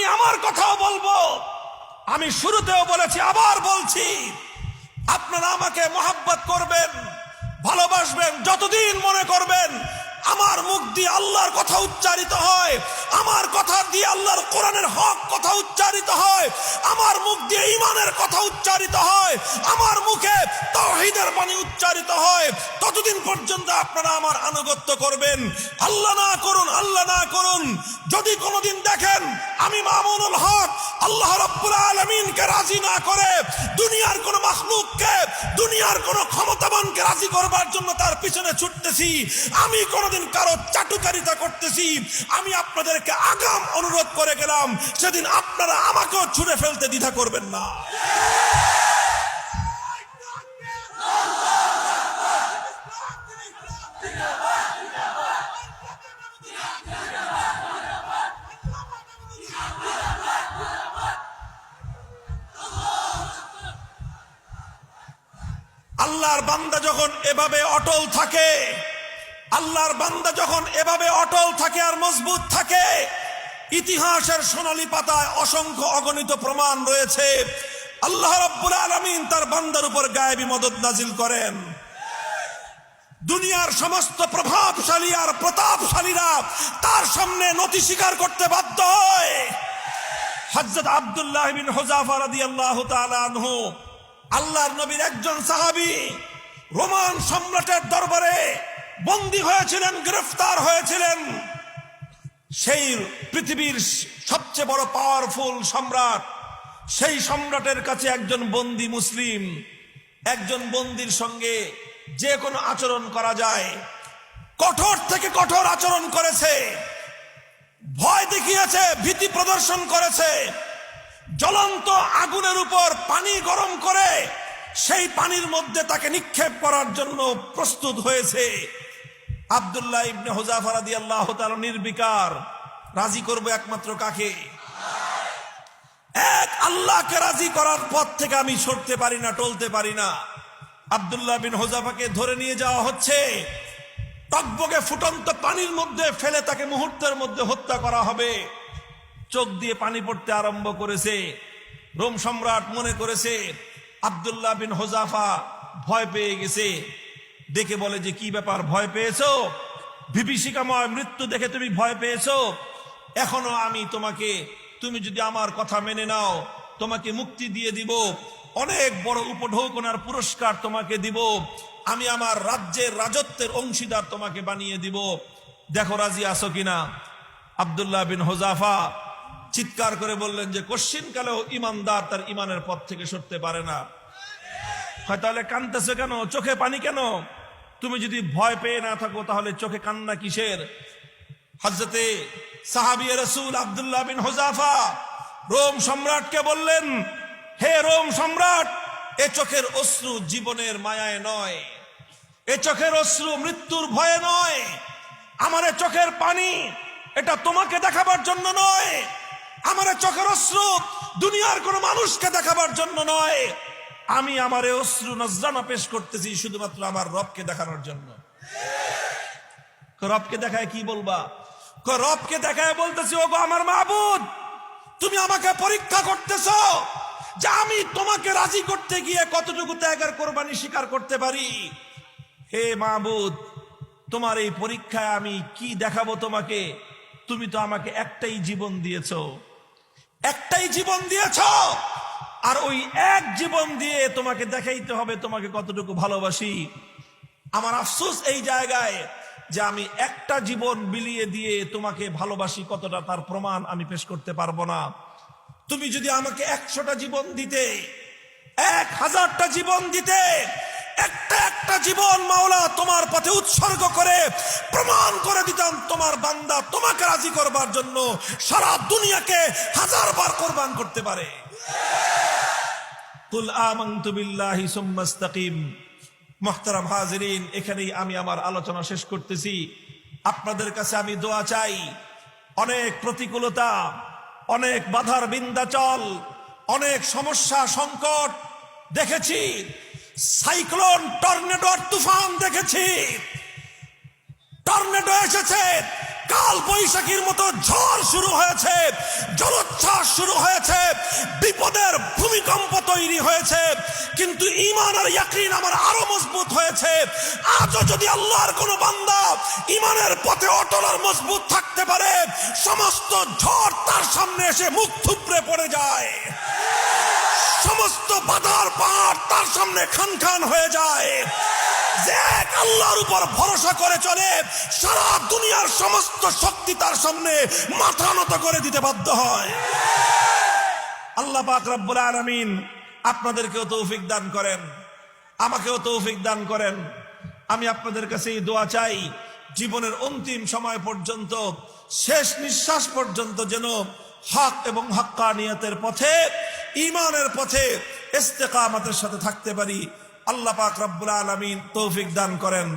আমি আমার কথাও বলব। আমি শুরুতেও বলেছি, আবার বলছি, আপনারা আমাকে মোহাব্বত করবেন, ভালোবাসবেন, যতদিন মনে করবেন, আমার মুখ দিয়ে আল্লাহর কথা উচ্চারিত হয়। আমার কথা দিয়ে আল্লাহর কোরআনের হক কথা উচ্চারিত হয়, আমার মুখ দিয়ে ইমানের কথা উচ্চারিত হয়, আমার মুখে তাওহীদের বাণী উচ্চারিত হয়। ততদিন পর্যন্ত আপনারা আমার আনুগত্য করবেন। আল্লাহ না করুন, আল্লাহ না করুন। যদি কোনোদিন দেখেন আমি মামুনুল হক, আল্লাহ রাব্বুল আলামিনকে রাজি না করে দুনিয়ার কোন মাখলুককে, দুনিয়ার কোন ক্ষমতাবানকে রাজি করবার জন্য তার পিছনে ছুটতেছি, আমি কোনোদিন কারও চাটুকারিতা করতেছি, আমি আপনাদেরকে আগাম অনুরোধ করে গেলাম, সেদিন আপনারা আমাকেও ছুঁড়ে ফেলতে দ্বিধা করবেন না। আল্লাহর বান্দা যখন এভাবে অটল থাকে আল্লাহর বান্দা যখন এভাবে অটল থাকে আর মজবুত থাকে, ইতিহাসের সোনালী পাতায় অসংখ্য অগণিত প্রমাণ রয়েছে। আল্লাহ রাব্বুল আলামিন তার বান্দার উপর গায়েবী মদত নাজিল করেন। দুনিয়ার সমস্ত প্রভাবশালী আর প্রতাপশালীরা তার সামনে নতি স্বীকার করতে বাধ্য হয়। হজরত আব্দুল্লাহ বিন হোজাফা রাদিয়াল্লাহু তাআলা আনহু, আল্লাহর নবীর একজন সাহাবী, রোমান সম্রাটের দরবারে বন্দী হয়েছিলেন, গ্রেফতার হয়েছিলেন। সেই পৃথিবীর সবচেয়ে বড় পাওয়ারফুল সম্রাট, সেই সম্রাটের কাছে একজন বন্দী মুসলিম, একজন বন্দির সঙ্গে যে কোনো আচরণ করা যায়। কঠোর থেকে কঠোর আচরণ করেছে, ভয় দেখিয়েছে, ভীতি প্রদর্শন করেছে। জ্বলন্ত আগুনের উপর পানি গরম করে সেই পানির মধ্যে তাকে নিক্ষেপ করার জন্য প্রস্তুত হয়েছে। আবদুল্লাহ ইবনে হোজাফা রাদি আল্লাহ নির্বিকার। রাজি করব একমাত্র কাকে? এক, আল্লাহকে রাজি করার পথ থেকে আমি সরতে পারি না, টলতে পারি না। আবদুল্লাহ বিন হোজাফাকে ধরে নিয়ে যাওয়া হচ্ছে। টকবকে ফুটন্ত পানির মধ্যে ফেলে তাকে মুহূর্তের মধ্যে হত্যা করা হবে। চোখ দিয়ে পানি পড়তে আরম্ভ করেছে। রোম সম্রাট মনে করেছে, আবদুল্লাহ বিন হোজাফা ভয় পেয়ে গেছে। দেখে বলে যে, কি ব্যাপার? ভয় পেয়েছ? বিভীষিকাময় মৃত্যু দেখে তুমি ভয় পেয়েছ? এখনও আমি তোমাকে, তুমি যদি আমার কথা মেনে নাও, তোমাকে মুক্তি দিয়ে দিব। অনেক বড় উপঢৌকনার পুরস্কার তোমাকে দিব। আমি আমার রাজ্যের রাজত্বের অংশীদার তোমাকে বানিয়ে দিব। দেখো, রাজি আছো কিনা? আবদুল্লাহ বিন হোজাফা চিৎকার করে বললেন যে, কশ্চিন কালেও ইমানদার তার ইমানের পথ থেকে সরতে পারে না। হয় তাহলে কানতেছে কেন? চোখে পানি কেন? তুমি যদি ভয় পেয়ে না থাকো, তাহলে চোখে কান্না কিসের? হজরতে সাহাবিয়া রসুল আবদুল্লাহ বিন হোজাফা রোম সম্রাটকে বললেন, হে রোম সম্রাট, এ চোখের অশ্রু জীবনের মায়ায় নয়। এ চোখের অশ্রু মৃত্যুর ভয়ে নয়। আমার চোখের পানি এটা তোমাকে দেখাবার জন্য নয়। আমার চোখের অশ্রু দুনিয়ার কোন মানুষকে দেখাবার জন্য নয়। আমি আমার অশ্রু নজরানা পেশ করতেছি শুধুমাত্র আমার রবকে দেখানোর জন্য। রবকে দেখায় কি বলবা? রবকে দেখায় বলতেছি, ওগো আমার মাহবুদ, তুমি আমাকে পরীক্ষা করতেছ যে আমি তোমাকে রাজি করতে গিয়ে কতটুকু ত্যাগের কোরবানি স্বীকার করতে পারি। হে মাহবুদ, তোমার এই পরীক্ষায় আমি কি দেখাবো তোমাকে? তুমি তো আমাকে একটাই জীবন দিয়েছ। একটাই জীবন দিয়েছ। আর ওই এক জীবন দিয়ে তোমাকে দেখাইতে হবে তোমাকে কতটুকু ভালোবাসি। আমার আফসোস এই জায়গায় যে আমি একটা জীবন বিলিয়ে দিয়ে তোমাকে ভালোবাসি কতটা তার প্রমাণ আমি পেশ করতে পারব না। তুমি যদি আমাকে একশোটা জীবন দিতে, এক হাজারটা জীবন দিতে, একটা একটা জীবন মাওলা তোমার পথে উৎসর্গ করে, প্রমাণ করে দিতাম তোমার বান্দা তোমাকে রাজি করবার জন্য সারা দুনিয়াকে হাজার বার কোরবান করতে পারে। কুল আমানতু বিল্লাহি মোহতারাম হাজিরিন, এখানেই আমি আমার আলোচনা শেষ করতেছি। আপনাদের কাছে আমি দোয়া চাই, অনেক প্রতিকূলতা, অনেক বাধার বিন্দাচল অনেক সমস্যা সংকট দেখেছি, সাইক্লোন টর্নেডোর তুফান দেখেছি, টর্নেডো এসেছে কাল বৈশাখীর মতো ঝড় শুরু হয়েছে, জলোচ্ছ্বাস শুরু হয়েছে, বিপদের ভূমিকম্প তৈরি হয়েছে, কিন্তু ইমান আর ইয়াকিন আমার আরও মজবুত হয়েছে। আজও যদি আল্লাহর কোনো বান্দা ইমানের পথে অটল আর মজবুত থাকতে পারে, সমস্ত ঝড় তার সামনে এসে মুখ থুপড়ে পড়ে যায়। সমস্ত বাধার পাহাড় তার সামনে খান খান হয়ে যায়। যে এক আল্লাহর উপর ভরসা করে চলে, সারা দুনিয়ার সমস্ত শক্তি তার সামনে মাথা নত করে দিতে বাধ্য হয়। আল্লাহ পাক রব্বুল আলামিন আপনাদেরকেও তৌফিক দান করেন, আমাকেও তৌফিক দান করেন। আমি আপনাদের কাছে এই দোয়া চাই, জীবনের অন্তিম সময় পর্যন্ত, শেষ নিঃশ্বাস পর্যন্ত যেন হক এবং হক্কানিয়তের পথে ইমানের পথে ইস্তেকামাতের সাথে থাকতে পারি। আল্লাহ পাক রব্বুল আলমিন তৌফিক দান করেন।